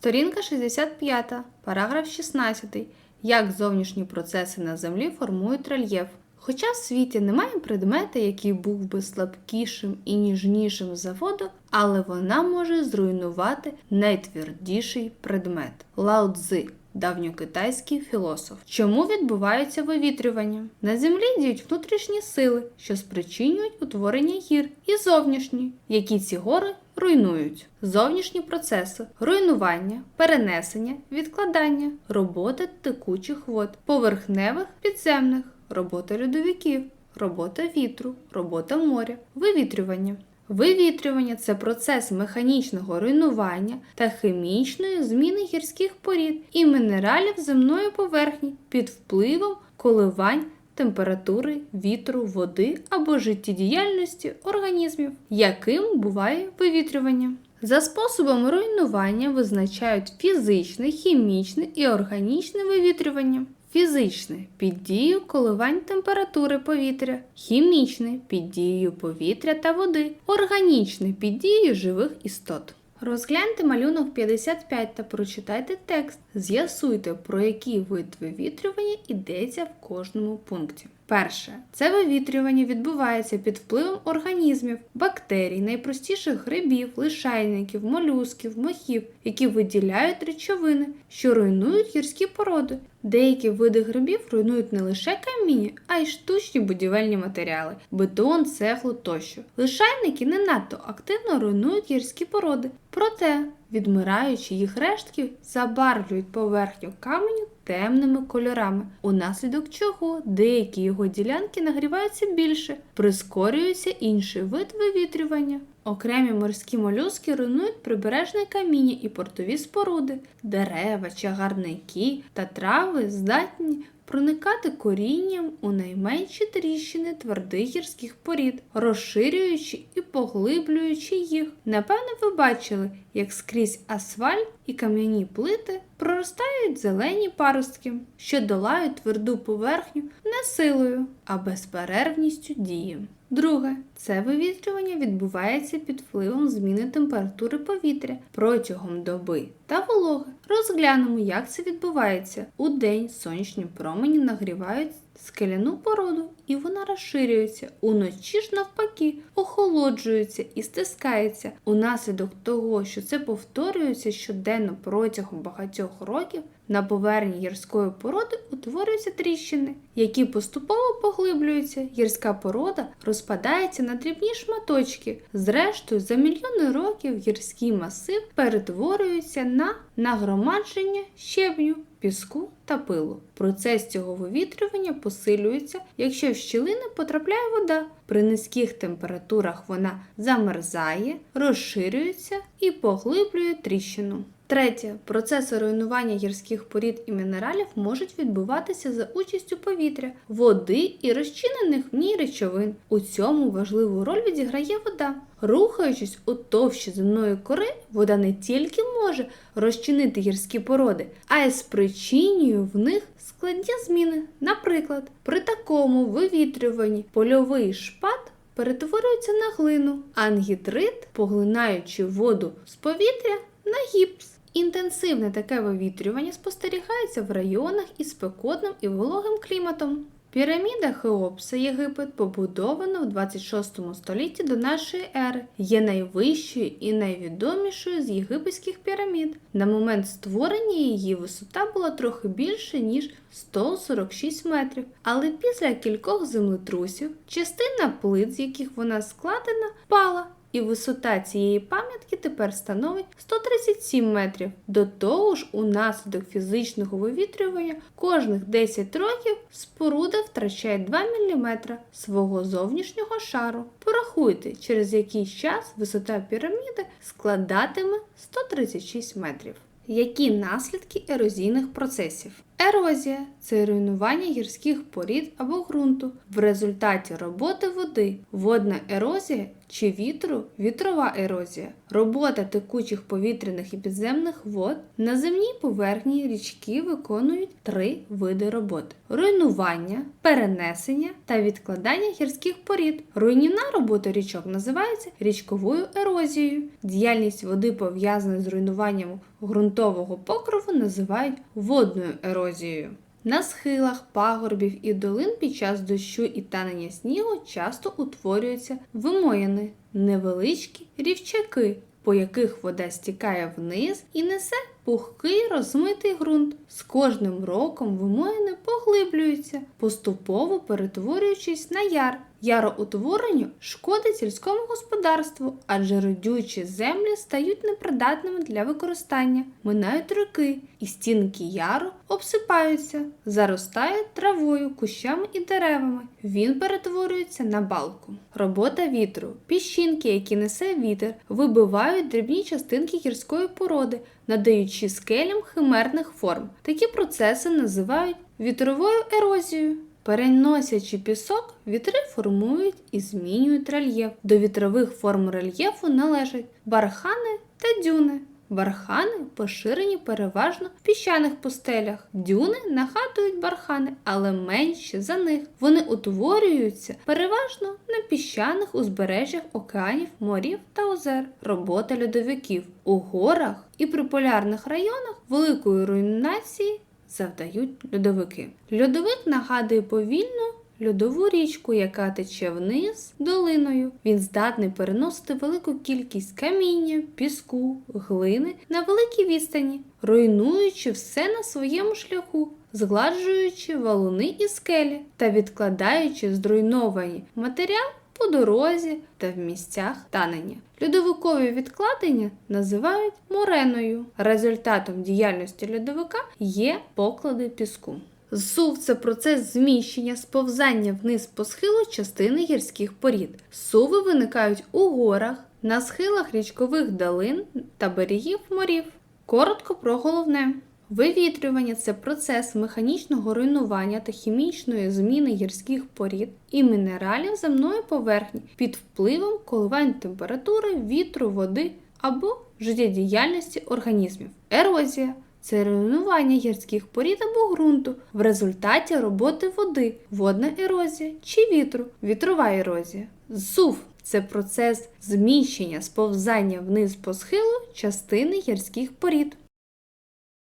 Сторінка 65, параграф 16. Як зовнішні процеси на землі формують рельєф. Хоча в світі немає предмета, який був би слабкішим і ніжнішим за воду, але вона може зруйнувати найтвердіший предмет. Лао Цзи – давньокитайський філософ. Чому відбувається вивітрювання? На землі діють внутрішні сили, що спричинюють утворення гір, і зовнішні, які ці гори руйнують. Зовнішні процеси руйнування, перенесення, відкладання, робота текучих вод, поверхневих, підземних, робота льодовиків, робота вітру, робота моря, вивітрювання. Вивітрювання це процес механічного руйнування та хімічної зміни гірських порід і мінералів земної поверхні під впливом коливань температури, вітру, води або життєдіяльності організмів, яким буває вивітрювання. За способом руйнування визначають фізичне, хімічне і органічне вивітрювання. Фізичне під дією коливань температури повітря, хімічне під дією повітря та води, органічне під дією живих істот. Розгляньте малюнок 55 та прочитайте текст. З'ясуйте, про який вид вивітрювання йдеться в кожному пункті. Перше, це вивітрювання відбувається під впливом організмів, бактерій, найпростіших грибів, лишайників, молюсків, мохів, які виділяють речовини, що руйнують гірські породи. Деякі види грибів руйнують не лише каміння, а й штучні будівельні матеріали, бетон, цеглу тощо. Лишайники не надто активно руйнують гірські породи, проте, відмираючи їх рештки, забарвлюють поверхню каменю темними кольорами, унаслідок чого деякі його ділянки нагріваються більше, прискорюється інший вид вивітрювання. Окремі морські молюски руйнують прибережне каміння і портові споруди, дерева, чагарники та трави здатні проникати корінням у найменші тріщини твердих гірських порід, розширюючи і поглиблюючи їх. Напевне, ви бачили, як скрізь асфальт і кам'яні плити проростають зелені паростки, що долають тверду поверхню не силою, а безперервністю дії. Друге, це вивітрювання відбувається під впливом зміни температури повітря протягом доби та вологи. Розглянемо, як це відбувається. У день сонячні промені нагрівають скеляну породу, і вона розширюється. Уночі ж навпаки охолоджується і стискається. Унаслідок того, що це повторюється щоденно протягом багатьох років, на поверхні гірської породи утворюються тріщини, які поступово поглиблюються. Гірська порода розпадається на дрібні шматочки. Зрештою, за мільйони років гірський масив перетворюється на нагромадження щебню. Піску та пилу. Процес цього вивітрювання посилюється, якщо в щілини потрапляє вода. При низьких температурах вона замерзає, розширюється і поглиблює тріщину. Третє. Процеси руйнування гірських порід і мінералів можуть відбуватися за участю повітря, води і розчинених в ній речовин. У цьому важливу роль відіграє вода. Рухаючись у товщі земної кори, вода не тільки може розчинити гірські породи, а й спричинює в них складні зміни. Наприклад, при такому вивітрюванні польовий шпат перетворюється на глину, а ангідрит, поглинаючи воду з повітря, на гіпс. Інтенсивне таке вивітрювання спостерігається в районах із спекотним і вологим кліматом. Піраміда Хеопса Єгипет побудована в 26 столітті до нашої ери, є найвищою і найвідомішою з єгипетських пірамід. На момент створення її висота була трохи більше ніж 146 метрів, але після кількох землетрусів частина плит, з яких вона складена, впала. І висота цієї пам'ятки тепер становить 137 метрів. До того ж, унаслідок фізичного вивітрювання кожних 10 років споруда втрачає 2 мм свого зовнішнього шару. Порахуйте, через який час висота піраміди складатиме 136 метрів. Які наслідки ерозійних процесів? Ерозія це руйнування гірських порід або ґрунту в результаті роботи води, водна ерозія чи вітру, вітрова ерозія, робота текучих повітряних і підземних вод на земній поверхні річки виконують три види роботи: руйнування, перенесення та відкладання гірських порід. Руйнівна робота річок називається річковою ерозією. Діяльність води пов'язана з руйнуванням ґрунтового покрову називають водною ерозією. На схилах пагорбів і долин під час дощу і танення снігу часто утворюються вимоїни, невеличкі рівчаки, по яких вода стікає вниз і несе пухкий розмитий ґрунт. З кожним роком вимоїни поглиблюються, поступово перетворюючись на яр. Яроутворенню шкодить сільському господарству, адже родючі землі стають непридатними для використання, минають роки, і стінки яру обсипаються, заростають травою, кущами і деревами. Він перетворюється на балку. Робота вітру. Піщинки, які несе вітер, вибивають дрібні частинки гірської породи, надаючи скелям химерних форм. Такі процеси називають вітровою ерозією. Переносячи пісок, вітри формують і змінюють рельєф. До вітрових форм рельєфу належать бархани та дюни. Бархани поширені переважно в піщаних пустелях. Дюни нагадують бархани, але менші за них. Вони утворюються переважно на піщаних узбережжях океанів, морів та озер. Робота льодовиків у горах і при полярних районах великої руйнації завдають льодовики. Льодовик нагадує повільну льодову річку, яка тече вниз долиною. Він здатний переносити велику кількість каміння, піску, глини на великій відстані, руйнуючи все на своєму шляху. Згладжуючи валуни і скелі та відкладаючи зруйновані матеріал по дорозі та в місцях танення. Льодовикові відкладення називають мореною. Результатом діяльності льодовика є поклади піску. Зсув це процес зміщення, сповзання вниз по схилу частини гірських порід. Суви виникають у горах, на схилах річкових долин та берегів морів. Коротко про головне. Вивітрювання це процес механічного руйнування та хімічної зміни гірських порід і мінералів земної поверхні під впливом коливань температури, вітру, води або життєдіяльності організмів. Ерозія це руйнування гірських порід або ґрунту в результаті роботи води, водна ерозія чи вітру, вітрова ерозія. Зсув це процес зміщення сповзання вниз по схилу частини гірських порід.